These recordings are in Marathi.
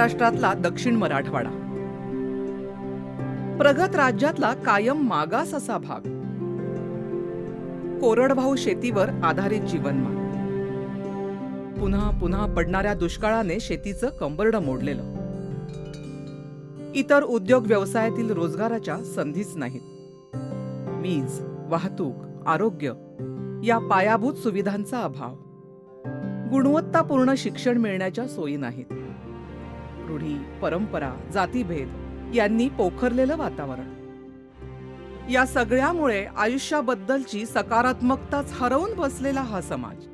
महाराष्ट्रातला दक्षिण मराठवाडा. प्रगत राज्यातला कायम मागास असा भाग. कोरडभाऊ शेतीवर आधारित जीवनमान. पुन्हा पुन्हा पडणाऱ्या दुष्काळाने शेतीचं कंबरड मोडलेलं. इतर उद्योग व्यवसायातील रोजगाराच्या संधीच नाहीत. वीज वाहतूक आरोग्य या पायाभूत सुविधांचा अभाव. गुणवत्तापूर्ण शिक्षण मिळण्याच्या सोयी नाहीत. रूढी परंपरा जातीभेद यांनी पोखरलेलं वातावरण. या सगळ्यामुळे आयुष्याबद्दलची सकारात्मकताच हरवून बसलेला हा समाज.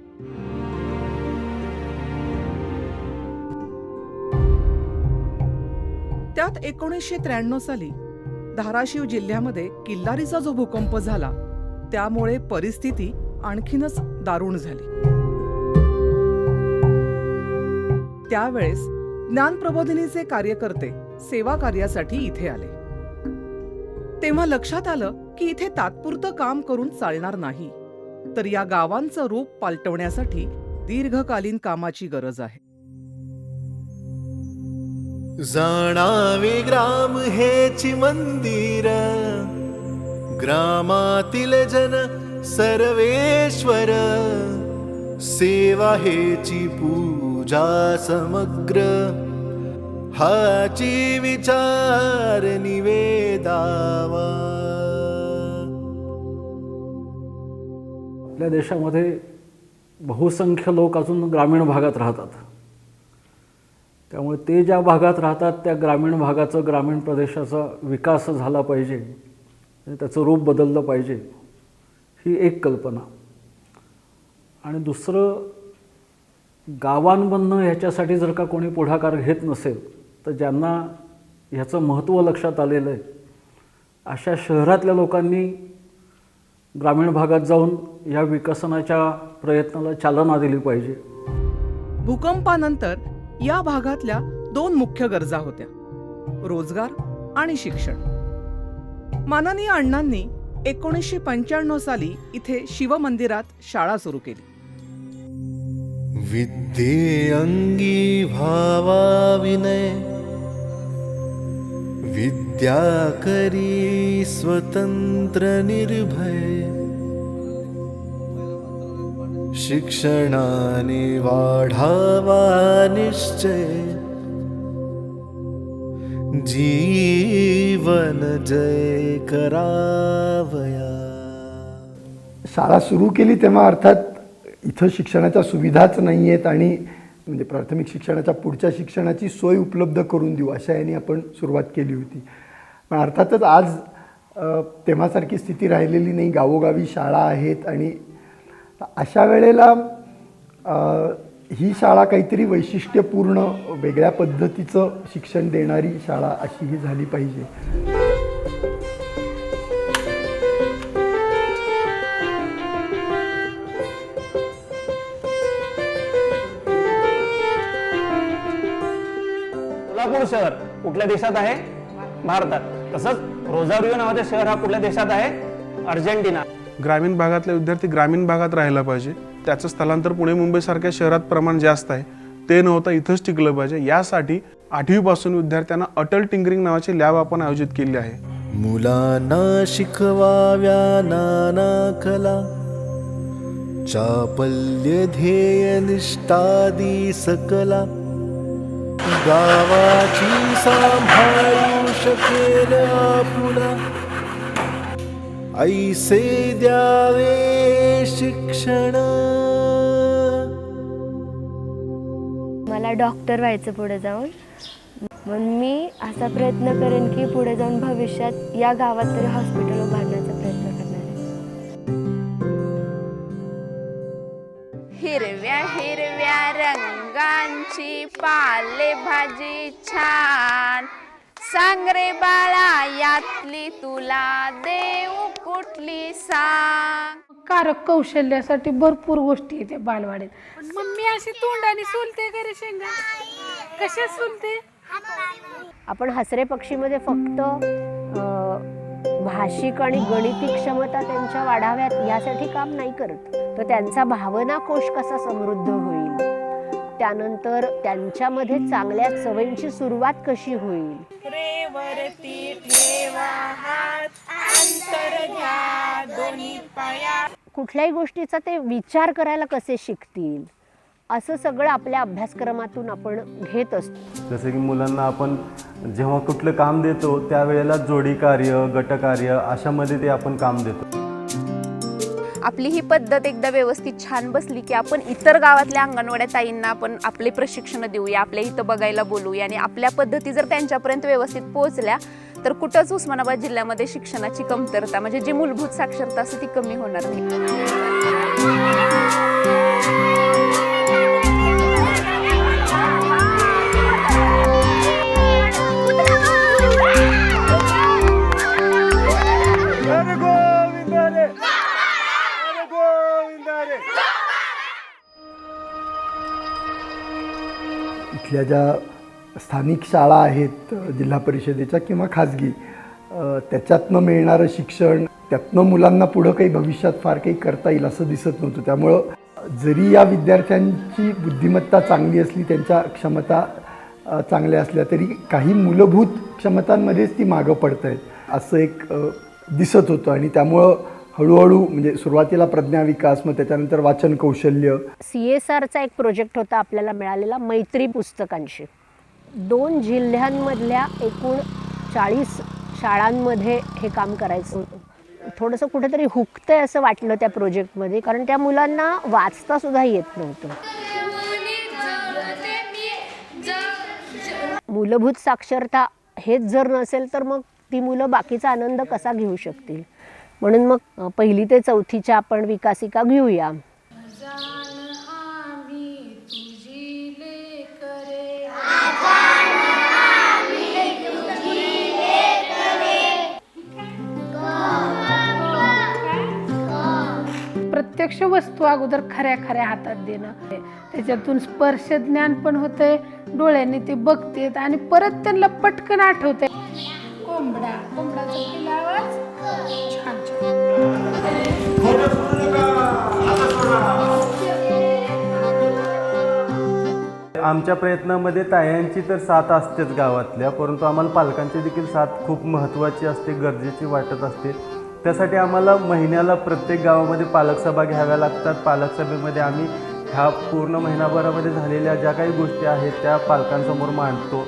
त्यात एकोणीसशे त्र्याण्णव साली धाराशिव जिल्ह्यामध्ये किल्लारीचा जो भूकंप झाला त्यामुळे परिस्थिती आणखीनच दारुण झाली. त्यावेळेस ज्ञानप्रबोधिनीचे कार्यकर्ते सेवा कार्यासाठी इथे आले. तेव्हा लक्षात आलं की इथे तात्पुरतं काम करून चालणार नाही. तर या गावांचं रूप पालटवण्यासाठी दीर्घकालीन कामाची गरज आहे. जाणावे ग्राम हेची मंदिर. ग्रामातील जन सर्वेश्वर. सेवा हेची तुझा समग्र हाची विचार निवेदावा. आपल्या देशामध्ये बहुसंख्य लोक अजून ग्रामीण भागात राहतात. त्यामुळे ते ज्या भागात राहतात त्या ग्रामीण भागाचं ग्रामीण प्रदेशाचा विकास झाला पाहिजे. आणि त्याचं रूप बदललं पाहिजे. ही एक कल्पना. आणि दुसरं गावांमधनं ह्याच्यासाठी जर का कोणी पुढाकार घेत नसेल तर ज्यांना ह्याचं महत्त्व लक्षात आलेलं आहे अशा शहरातल्या लोकांनी ग्रामीण भागात जाऊन या विकसनाच्या प्रयत्नाला चालना दिली पाहिजे. भूकंपानंतर या भागातल्या दोन मुख्य गरजा होत्या रोजगार आणि शिक्षण. माननीय अण्णांनी एकोणीसशे पंच्याण्णव साली इथे शिवमंदिरात शाळा सुरू केली. विद्ये अंगी भावा विनय। विद्या करी स्वतंत्र निर्भय। शिक्षणाने वाढावा निश्चय। जीवन जय करावया। शाळा सुरू केली तेव्हा अर्थात इथं शिक्षणाच्या सुविधाच नाही आहेत आणि म्हणजे प्राथमिक शिक्षणाच्या पुढच्या शिक्षणाची सोय उपलब्ध करून देऊ अशा याने आपण सुरुवात केली होती. पण अर्थातच आज तेव्हासारखी स्थिती राहिलेली नाही. गावोगावी शाळा आहेत आणि अशा वेळेला ही शाळा काहीतरी वैशिष्ट्यपूर्ण वेगळ्या पद्धतीचं शिक्षण देणारी शाळा अशी ही झाली पाहिजे. शहर कुठल्या देशात आहे? भारतात. तसंच नावाचं शहर हा कुठल्या देशात आहे? अर्जेंटिना. ग्रामीण भागातले विद्यार्थी ग्रामीण भागात राहायला पाहिजे. त्याचं स्थलांतर पुणे मुंबईसारख्या शहरात प्रमाण जास्त आहे. ते नव्हतं इथंच टिकलं पाहिजे. यासाठी आठवीपासून विद्यार्थ्यांना अटल टिंकरिंग नावाची लॅब आपण आयोजित केली आहे. मुलांना शिकवाव्या नाना कला. चापल्य ध्येय निष्ठादी सकला. गावाची सांभाळू शकेल आपुला. ऐसे द्यावे शिक्षण. मला डॉक्टर व्हायचं पुढे जाऊन. मग मी असा प्रयत्न करेन की पुढे जाऊन भविष्यात या गावात तरी हॉस्पिटल उभारण्याचा प्रयत्न करणार आहे. हिरव्या हिरव्या रंगांची पालेभाजी छान. सांग रे बाळा यातली तुला देऊ कुठली सांग? कारक कौशल्यासाठी भरपूर गोष्टी येते बालवाडीत. मम्मी अशी तोंडाने सोलते घरी शेंगा. कशा सोलते? आपण हसरे पक्षीमध्ये फक्त अ, भाषिक आणि गणिती क्षमता त्यांच्या वाढाव्यात यासाठी काम नाही करत. तर त्यांचा भावना कोश कसा समृद्ध होईल? त्यानंतर त्यांच्यामध्ये चांगल्या सवयींची सुरुवात कशी होईल? कुठल्याही गोष्टीचा ते विचार करायला कसे शिकतील? असं सगळं आपल्या अभ्यासक्रमातून आपण घेत असतो. जसं की मुलांना आपण जेव्हा कुठलं काम देतो त्यावेळेला जोडी कार्य गटकार्य अशामध्ये ते आपण काम देतो. आपली ही पद्धत एकदा व्यवस्थित छान बसली की आपण इतर गावातल्या अंगणवाड्या ताईंना आपण आपले प्रशिक्षण देऊया आपल्या इथं बघायला बोलूया आणि आपल्या पद्धती जर त्यांच्यापर्यंत व्यवस्थित पोहोचल्या तर कुठंच उस्मानाबाद जिल्ह्यामध्ये शिक्षणाची कमतरता म्हणजे जी मूलभूत साक्षरता असते ती कमी होणार नाही. इथल्या ज्या स्थानिक शाळा आहेत जिल्हा परिषदेच्या किंवा खाजगी त्याच्यातनं मिळणारं शिक्षण त्यातनं मुलांना पुढं काही भविष्यात फार काही करता येईल असं दिसत नव्हतं. त्यामुळं जरी या विद्यार्थ्यांची बुद्धिमत्ता चांगली असली त्यांच्या क्षमता चांगल्या असल्या तरी काही मूलभूत क्षमतांमध्येच ती मागं पडत आहेत असं एक दिसत होतं. आणि त्यामुळं हळूहळू म्हणजे सुरुवातीला प्रज्ञा विकास मग त्याच्यानंतर वाचन कौशल्य. सी एस आरचा एक प्रोजेक्ट होता आपल्याला मिळालेला मैत्री पुस्तकांशी. दोन जिल्ह्यांमधल्या एकूण चाळीस शाळांमध्ये हे काम करायचं होतं. थोडंसं कुठेतरी हुकतंय असं वाटलं त्या प्रोजेक्टमध्ये कारण त्या मुलांना वाचता सुद्धा येत नव्हतं. मूलभूत साक्षरता हेच जर नसेल तर मग ती मुलं बाकीचा आनंद कसा घेऊ शकतील? म्हणून मग पहिली ते चौथीच्या आपण विकासिका घेऊया. प्रत्यक्ष वस्तू अगोदर खऱ्या खऱ्या हातात देणं. त्याच्यातून स्पर्श ज्ञान पण होतंय डोळ्यांनी ते बघतेत आणि परत त्यांना पटकन आठवतंय. कोंबडा. कोंबडाचा आवाज छान आमच्या प्रयत्नामध्ये तायांची तर साथ असतेच गावातल्या परंतु आम्हाला पालकांची देखील साथ खूप महत्त्वाची असते गरजेची वाटत असते. त्यासाठी आम्हाला महिन्याला प्रत्येक गावामध्ये पालक सभा घ्याव्या लागतात. पालकसभेमध्ये आम्ही ह्या पूर्ण महिनाभरामध्ये झालेल्या ज्या काही गोष्टी आहेत त्या पालकांसमोर मांडतो.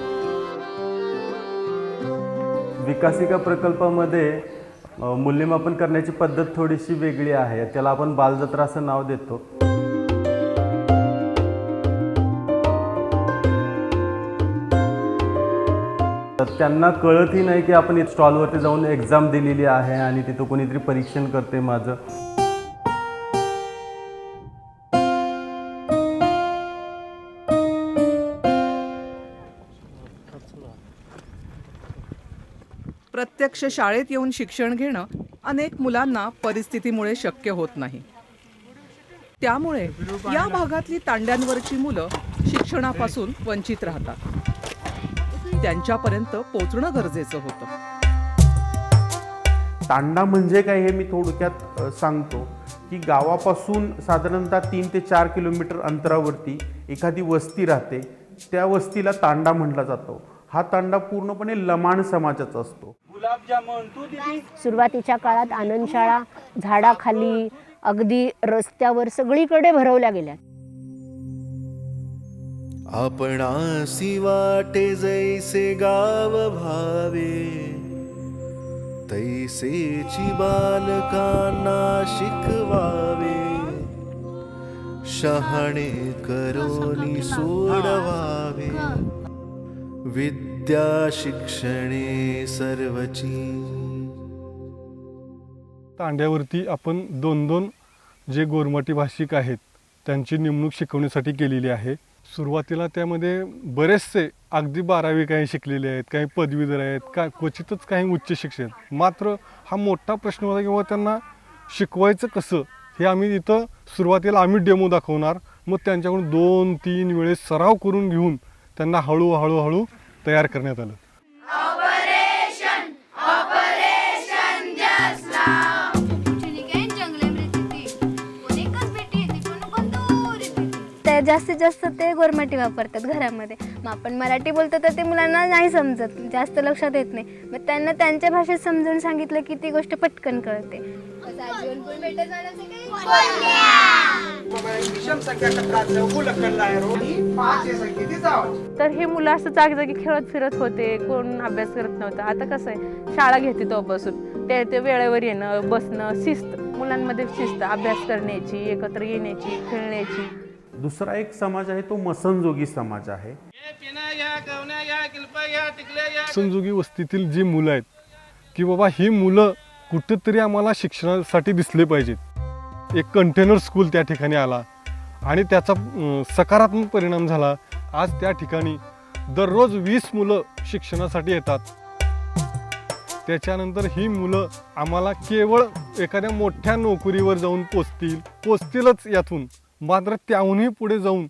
विकासिका प्रकल्पामध्ये मूल्यमापन करण्याची पद्धत थोडीशी वेगळी आहे. त्याला आपण बालजत्रा असं नाव देतो. तर त्यांना कळतही नाही की आपण स्टॉलवरती जाऊन एक्झाम दिलेली आहे आणि तिथं कोणीतरी परीक्षण करते माझं. प्रत्यक्ष शाळेत येऊन शिक्षण घेणं अनेक मुलांना परिस्थितीमुळे शक्य होत नाही. त्यामुळे या भागातली तांड्यांवरची मुलं शिक्षणापासून वंचित राहतात. त्यांच्यापर्यंत पोचणं गरजेचं होतं. तांडा म्हणजे काय हे मी थोडक्यात सांगतो की गावापासून साधारणतः तीन ते चार किलोमीटर अंतरावरती एखादी वस्ती राहते. त्या वस्तीला तांडा म्हटला जातो. हा तांडा पूर्णपणे लमाण समाजाचा असतो. सुरुवातीच्या काळात आनंदशाळा झाडाखाली अगदी रस्त्यावर सगळीकडे भरवल्या गेल्या. आपणासी वाटे जैसे गाव भावे तैसेची बालकांना शिकवावे शहाणे करोनी सोडवावे. विद्या शिक्षणे सर्वची. तांड्यावरती आपण दोन दोन जे गोरमाटी भाषिक आहेत त्यांची नेमणूक शिकवण्यासाठी केलेली आहे. सुरुवातीला त्यामध्ये बरेचसे अगदी बारावी काही शिकलेले आहेत काही पदवीधर आहेत का क्वचितच काही उच्च शिक्षण मात्र हा मोठा प्रश्न होता किंवा त्यांना शिकवायचं कसं? हे आम्ही इथं सुरुवातीला आम्ही डेमो दाखवणार. मग त्यांच्याकडून दोन तीन वेळेस सराव करून घेऊन त्यांना हळूहळू हळू तयार करण्यात आलं. जास्तीत जास्त ते गोरमाटी वापरतात घरामध्ये. मग आपण मराठी बोलतो तर ते मुलांना नाही समजत. जास्त लक्षात येत नाही. मग त्यांना त्यांच्या भाषेत समजून सांगितलं की ती गोष्ट पटकन कळते. तर हे मुलं असं जागजागी खेळत फिरत होते. कोण अभ्यास करत नव्हतं. आता कसं आहे? शाळा घेते तोपासून ते ते वेळेवर येणं बसणं शिस्त. मुलांमध्ये शिस्त. अभ्यास करण्याची एकत्र येण्याची खेळण्याची. दुसरा एक समाज आहे तो मसनजोगी समाज आहे. संजोगी वस्तीतील जी मुलं आहेत की बाबा ही मुलं कुठेतरी आम्हाला शिक्षणासाठी दिसले पाहिजेत. एक कंटेनर स्कूल त्या ठिकाणी आला आणि त्याचा सकारात्मक परिणाम झाला. आज त्या ठिकाणी दररोज वीस मुलं शिक्षणासाठी येतात. त्याच्यानंतर ही मुलं आम्हाला केवळ एखाद्या मोठ्या नोकरीवर जाऊन पोचतील पोचतीलच यातून. मात्र त्याहूनही पुढे जाऊन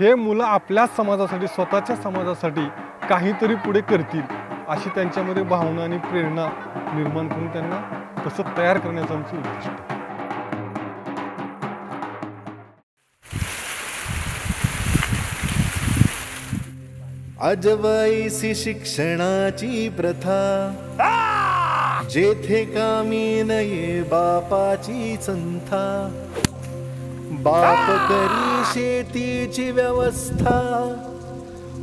हे मुलं आपल्याच समाजासाठी स्वतःच्या समाजासाठी काहीतरी पुढे करतील अशी त्यांच्यामध्ये भावना आणि प्रेरणा निर्माण करून त्यांना तसं तयार करण्याचं आमचं उद्दिष्ट आहे. अजवाईसी शिक्षणाची प्रथा. जेथे कामी नये बापाची संथा. बाप करी शेतीची व्यवस्था.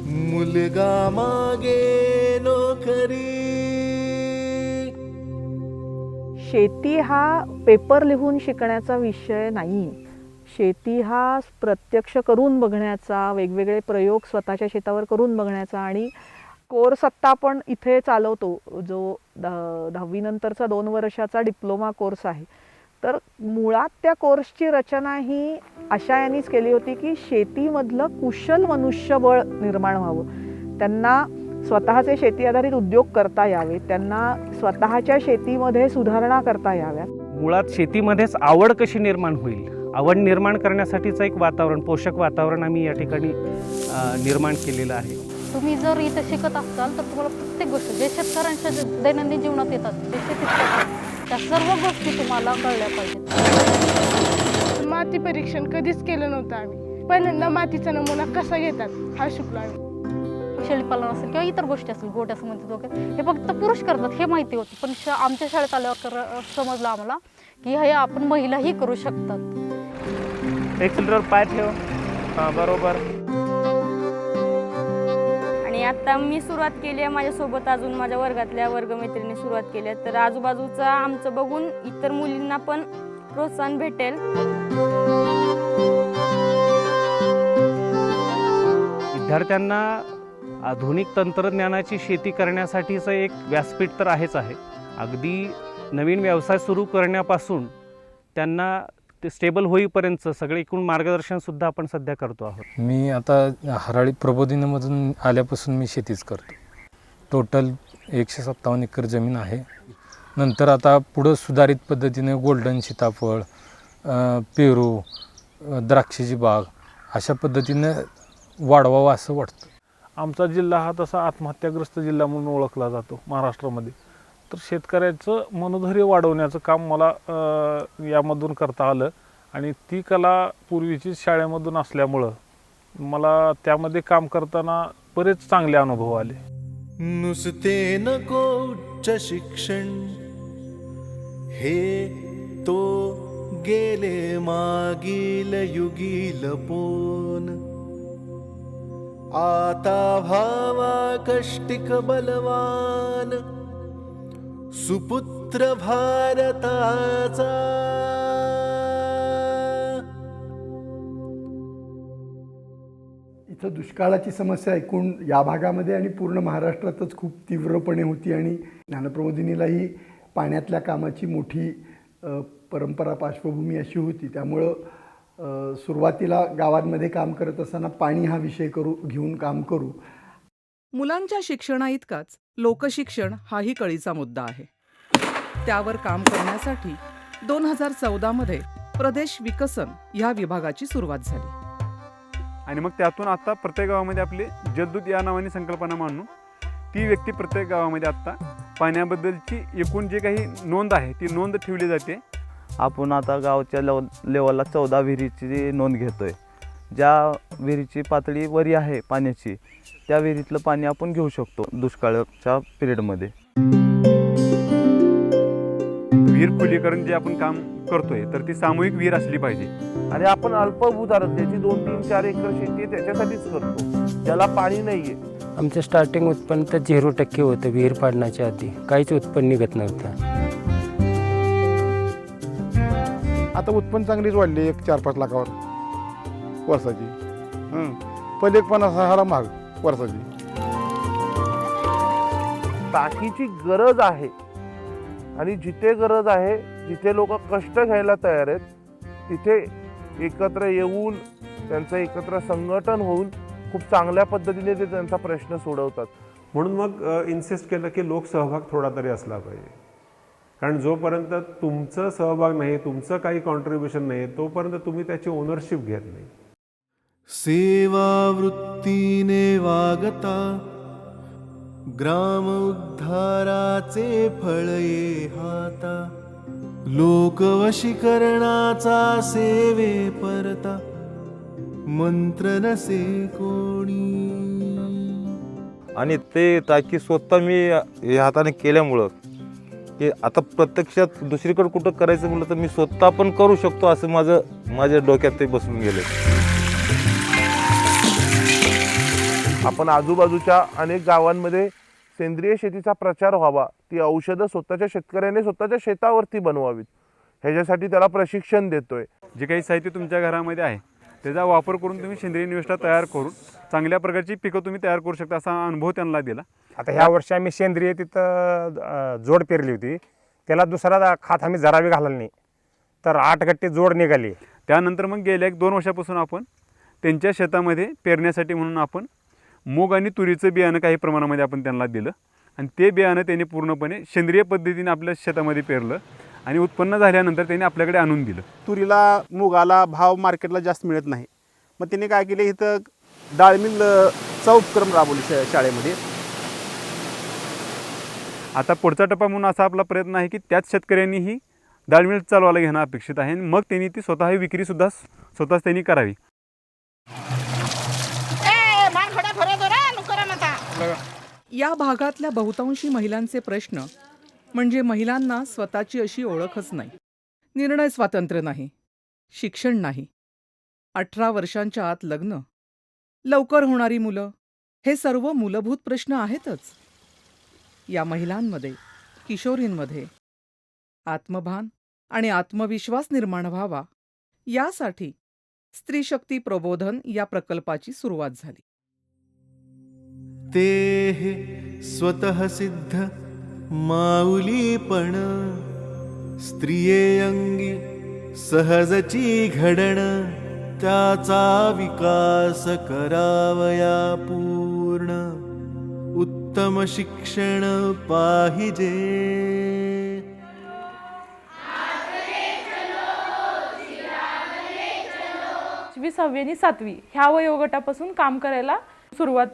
मुलगा मागे नोकरी. शेती हा पेपर लिहून शिकण्याचा विषय नाही. शेती हा प्रत्यक्ष करून बघण्याचा वेगवेगळे प्रयोग स्वतःच्या शेतावर करून बघण्याचा आणि कोर्स आत्ता आपण इथे चालवतो. जो दहावीनंतरचा दोन वर्षाचा डिप्लोमा कोर्स आहे. तर मुळात त्या कोर्सची रचना ही अशा यांनीच केली होती की शेतीमधलं कुशल मनुष्यबळ निर्माण व्हावं. त्यांना स्वतःचे शेती आधारित उद्योग करता यावे त्यांना स्वतःच्या शेतीमध्ये सुधारणा करता याव्यात. मुळात शेतीमध्येच आवड कशी निर्माण होईल? आवड निर्माण करण्यासाठीचं एक वातावरण पोषक वातावरण आम्ही या ठिकाणी निर्माण केलेलं आहे. तुम्ही जर इथं शिकत असाल तर तुम्हाला प्रत्येक गोष्ट जे शेतकऱ्यांच्या दैनंदिन जीवनात येतात जे शेतीत त्या सर्व गोष्टी तुम्हाला कळल्या पाहिजेत. माती परीक्षण कधीच केलं नव्हतं आम्ही. पहिल्यांदा मातीचा नमुना कसा घेतात हा शिकलो आम्ही. शेळीपालन असेल किंवा इतर गोष्टी असतील गोट असं म्हणतात वगैरे हे फक्त पुरुष करतात हे माहिती होतं. पण श आमच्या शाळेत आल्यावर कर समजलं आम्हाला की हे आपण महिलाही करू शकतात. एक सिलेंडर पाय ठेव. हां बरोबर. आता मी सुरुवात केली आहे माझ्यासोबत अजून माझ्या वर्गातल्या वर्गमैत्रिणी सुरुवात केली आहे. तर आजूबाजूचं आमचं बघून इतर मुलींना पण प्रोत्साहन भेटेल. विद्यार्थ्यांना आधुनिक तंत्रज्ञानाची शेती करण्यासाठीचं एक व्यासपीठ तर आहेच आहे. अगदी नवीन व्यवसाय सुरू करण्यापासून त्यांना ते स्टेबल होईपर्यंत सगळे एकूण मार्गदर्शनसुद्धा आपण सध्या करतो आहोत. मी आता हराळी प्रबोधिनीमधून आल्यापासून मी शेतीच करतो. टोटल एकशे सत्तावन्न एकर जमीन आहे. नंतर आता पुढं सुधारित पद्धतीने गोल्डन सीताफळ पेरू द्राक्षाची बाग अशा पद्धतीनं वाढवावं असं वाटतं. आमचा जिल्हा हा तसा आत्महत्याग्रस्त जिल्हा म्हणून ओळखला जातो महाराष्ट्रामध्ये. तर शेतकऱ्याचं मनोधैर्य वाढवण्याचं काम मला यामधून करता आलं. आणि ती कला पूर्वीचीच शाळेमधून असल्यामुळं मला त्यामध्ये काम करताना बरेच चांगले अनुभव आले. नुसते नको उच्च शिक्षण हे तो गेले मागील युगील पोन. आता भावा कष्टिक बलवान सुपुत्र भारताचा इथं दुष्काळाची समस्या एकूण या भागामध्ये आणि पूर्ण महाराष्ट्रातच खूप तीव्रपणे होती आणि ज्ञानप्रबोधिनीलाही पाण्यातल्या कामाची मोठी परंपरा पार्श्वभूमी अशी होती. त्यामुळं सुरुवातीला गावांमध्ये काम करत असताना पाणी हा विषय करू घेऊन काम करू. मुलांच्या शिक्षणाइतकाच लोकशिक्षण हाही कळीचा मुद्दा आहे. त्यावर काम करण्यासाठी दोन हजार चौदामध्ये प्रदेश विकसन ह्या विभागाची सुरुवात झाली. आणि मग त्यातून आता प्रत्येक गावामध्ये आपले जद्दूत या नावाने संकल्पना मांडून ती व्यक्ती प्रत्येक गावामध्ये आत्ता पाण्याबद्दलची एकूण जे काही नोंद आहे ती नोंद ठेवली जाते. आपण आता गावच्या लेव लेवलला चौदा विहिरीची नोंद घेतोय. ज्या विहिरीची पातळी वरी आहे पाण्याची त्या विहिरीतलं पाणी आपण घेऊ शकतो दुष्काळाच्या पिरियडमध्ये विहीर खुलीकरण जे आपण काम करतोय तर ती सामूहिक विहीर असली पाहिजे. आणि आपण अल्पभूधारक ज्याची दोन तीन चार एकर शेती त्याच्यासाठीच करतो. ज्याला पाणी नाहीये. आमचं स्टार्टिंग उत्पन्न तर झिरो टक्के होतं विहीर पाडण्याच्या आधी. काहीच उत्पन्न निघत नव्हतं. आता उत्पन्न चांगलीच वाढली एक चार पाच लाखावर. वर्षाची. हं. पहिले एक पन्नास हजारा महाग वर्षाची. टाकीची गरज आहे. आणि जिथे गरज आहे जिथे लोक कष्ट घ्यायला तयार आहेत तिथे एकत्र येऊन त्यांचं एकत्र संघटन होऊन खूप चांगल्या पद्धतीने ते त्यांचा प्रश्न सोडवतात. म्हणून मग इन्सिस्ट केलं की लोकसहभाग थोडा तरी असला पाहिजे. कारण जोपर्यंत तुमचं सहभाग नाही तुमचं काही कॉन्ट्रीब्युशन नाही तोपर्यंत तुम्ही त्याची ओनरशिप घेत नाही. सेवावृत्तीने वागता ग्राम उद्धाराचे फळ ये हाता. लोकवशीकरणाचा सेवे परता. मंत्र नसे कोणी. आणि ते टाकी स्वतः मी हे हाताने केल्यामुळं की आता प्रत्यक्षात दुसरीकडे कुठं करायचं म्हटलं तर मी स्वतः पण करू शकतो असं माझं माझ्या डोक्यात ते बसून गेले. आपण आजूबाजूच्या अनेक गावांमध्ये सेंद्रिय शेतीचा प्रचार व्हावा ती औषधं स्वतःच्या शेतकऱ्याने स्वतःच्या शेतावरती बनवावीत. ह्याच्यासाठी त्याला प्रशिक्षण देतोय. जे काही साहित्य तुमच्या घरामध्ये आहे त्याचा वापर करून तुम्ही सेंद्रिय निविष्ठा तयार करून चांगल्या प्रकारची पिकं तुम्ही तयार करू शकता असा अनुभव त्यांना दिला. आता ह्या वर्षी आम्ही सेंद्रिय तिथं जोड पेरली होती. त्याला दुसरा खात आम्ही जरावी घालला नाही. तर आठ गट्टे जोड निघाली. त्यानंतर मग गेल्या एक दोन वर्षापासून आपण त्यांच्या शेतामध्ये पेरण्यासाठी म्हणून आपण मूग आणि तुरीचं बियाणं काही प्रमाणामध्ये आपण त्यांना दिलं. आणि ते बियाणं त्यांनी पूर्णपणे सेंद्रिय पद्धतीने आपल्या शेतामध्ये पेरलं आणि उत्पन्न झाल्यानंतर त्यांनी आपल्याकडे आणून दिलं. तुरीला मुगाला भाव मार्केटला जास्त मिळत नाही. मग तिने काय केले इथं डाळ मिलचा उपक्रम राबवली शा शाळेमध्ये. आता पुढचा टप्पा म्हणून असा आपला प्रयत्न आहे की त्याच शेतकऱ्यांनीही डाळ मिल चालवायला घेणं अपेक्षित आहे आणि मग त्यांनी ती स्वतः विक्रीसुद्धा स्वतःच त्यांनी करावी. या भागातल्या बहुतांशी महिलांचे प्रश्न म्हणजे महिलांना स्वतःची अशी ओळखच नाही. निर्णय स्वातंत्र्य नाही. शिक्षण नाही. अठरा वर्षांच्या आत लग्न. लवकर होणारी मुलं. हे सर्व मूलभूत प्रश्न आहेतच. या महिलांमध्ये किशोरींमध्ये आत्मभान आणि आत्मविश्वास निर्माण व्हावा यासाठी स्त्रीशक्ती प्रबोधन या प्रकल्पाची सुरुवात झाली. ते हे स्वतः सिद्ध माऊलीपण. स्त्रिये अंगी सहजची घडण त्याचा विकास करावया पूर्ण. उत्तम शिक्षण पाहिजे. पाचवी सहावी आणि सातवी ह्या वयोगटापासून काम करायला सुरुवात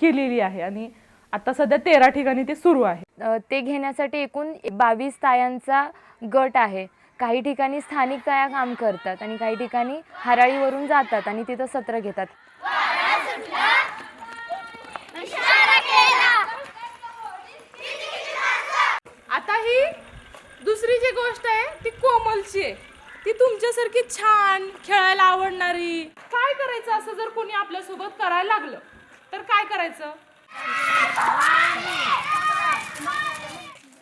केलेली आहे. आणि आता सध्या तेरा ठिकाणी ते सुरू आहे. ते घेण्यासाठी एकूण बावीस तायांचा गट आहे. काही ठिकाणी स्थानिक ताया काम करतात आणि काही ठिकाणी हराळीवरून जातात आणि तिथं सत्र घेतात. आता ही दुसरी जी गोष्ट आहे ती कोमलची आहे. ती तुमच्यासारखी छान खेळायला आवडणारी. काय करायचं असं जर कोणी आपल्यासोबत करायला लागलं? तर काय करायचं?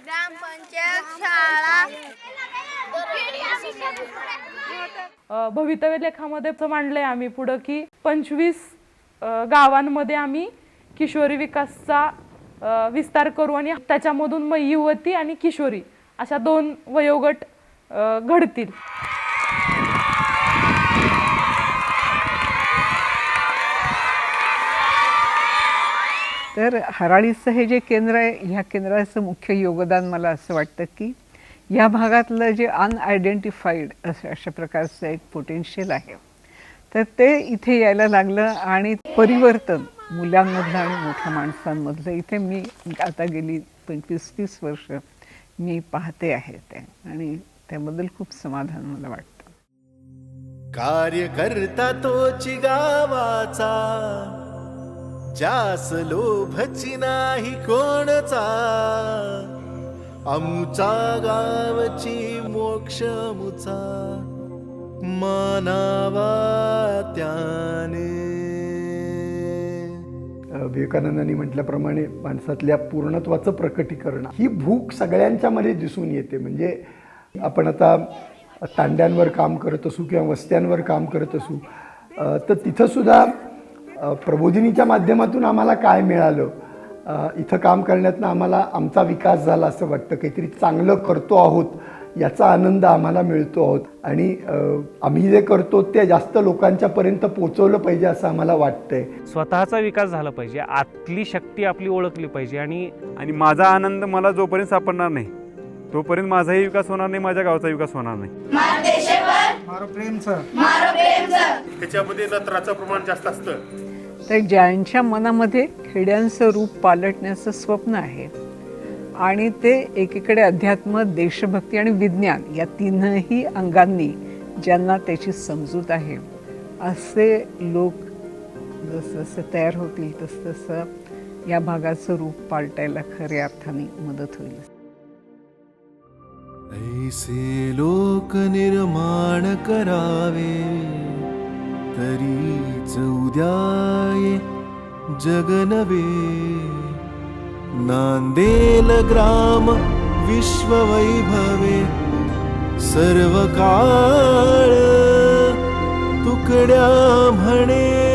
ग्रामपंचायत शाळा. अ, भवितव्य लेखामध्ये मांडलंय आम्ही पुढं की पंचवीस गावांमध्ये आम्ही किशोरी विकासचा विस्तार करू आणि त्याच्यामधून मग युवती आणि किशोरी अशा दोन वयोगट घडतील. तर हराळीचं हे जे केंद्र आहे ह्या केंद्राचं मुख्य योगदान मला असं वाटतं की या भागातलं जे अनआयडेंटिफाईड असं अशा प्रकारचं एक पोटेन्शियल आहे. तर ते इथे यायला लागलं आणि परिवर्तन मुलांमधलं आणि मोठ्या माणसांमधलं. इथे मी आता गेली पंचवीस तीस वर्ष मी पाहते आहे ते आणि त्याबद्दल खूप समाधान मला वाटतं. कार्यकर्ता तोची गावाचा ज्यास लोभची नाही कोणचा अमुचा गावची मोक्ष मुचा. मानावा त्याने. विवेकानंदांनी म्हटल्याप्रमाणे माणसातल्या पूर्णत्वाचं प्रकटीकरण ही भूक सगळ्यांच्या मध्ये दिसून येते. म्हणजे आपण आता तांड्यांवर काम करत असू किंवा वस्त्यांवर काम करत असू तर तिथंसुद्धा प्रबोधिनीच्या माध्यमातून आम्हाला काय मिळालं? इथं काम करण्यातनं आम्हाला आमचा विकास झाला असं वाटतं. काहीतरी चांगलं करतो आहोत याचा आनंद आम्हाला मिळतो आहोत. आणि आम्ही जे करतो ते जास्त लोकांच्यापर्यंत पोचवलं पाहिजे असं आम्हाला वाटतंय. स्वतःचा विकास झाला पाहिजे आतली शक्ती आपली ओळखली पाहिजे आणि आणि माझा आनंद मला जोपर्यंत सापडणार नाही तोपर्यंत माझाही विकास होणार नाही माझ्या गावाचा विकास होणार नाही. त्याच्यामध्ये नत्राचं प्रमाण जास्त असतं. तर ज्यांच्या मनामध्ये खेड्यांचं रूप पालटण्याचं स्वप्न आहे आणि ते एकीकडे अध्यात्म देशभक्ती आणि विज्ञान या तीनही अंगांनी ज्यांना त्याची समजूत आहे असे लोक जसजसे तयार होतील तसतसं या भागाचं रूप पालटायला खऱ्या अर्थाने मदत होईल. ऐसे लोक निर्माण करावे. तरीच उद्याये जगनवे. नांदेल ग्राम विश्ववैभवे. सर्व काळ तुकड्या म्हणे.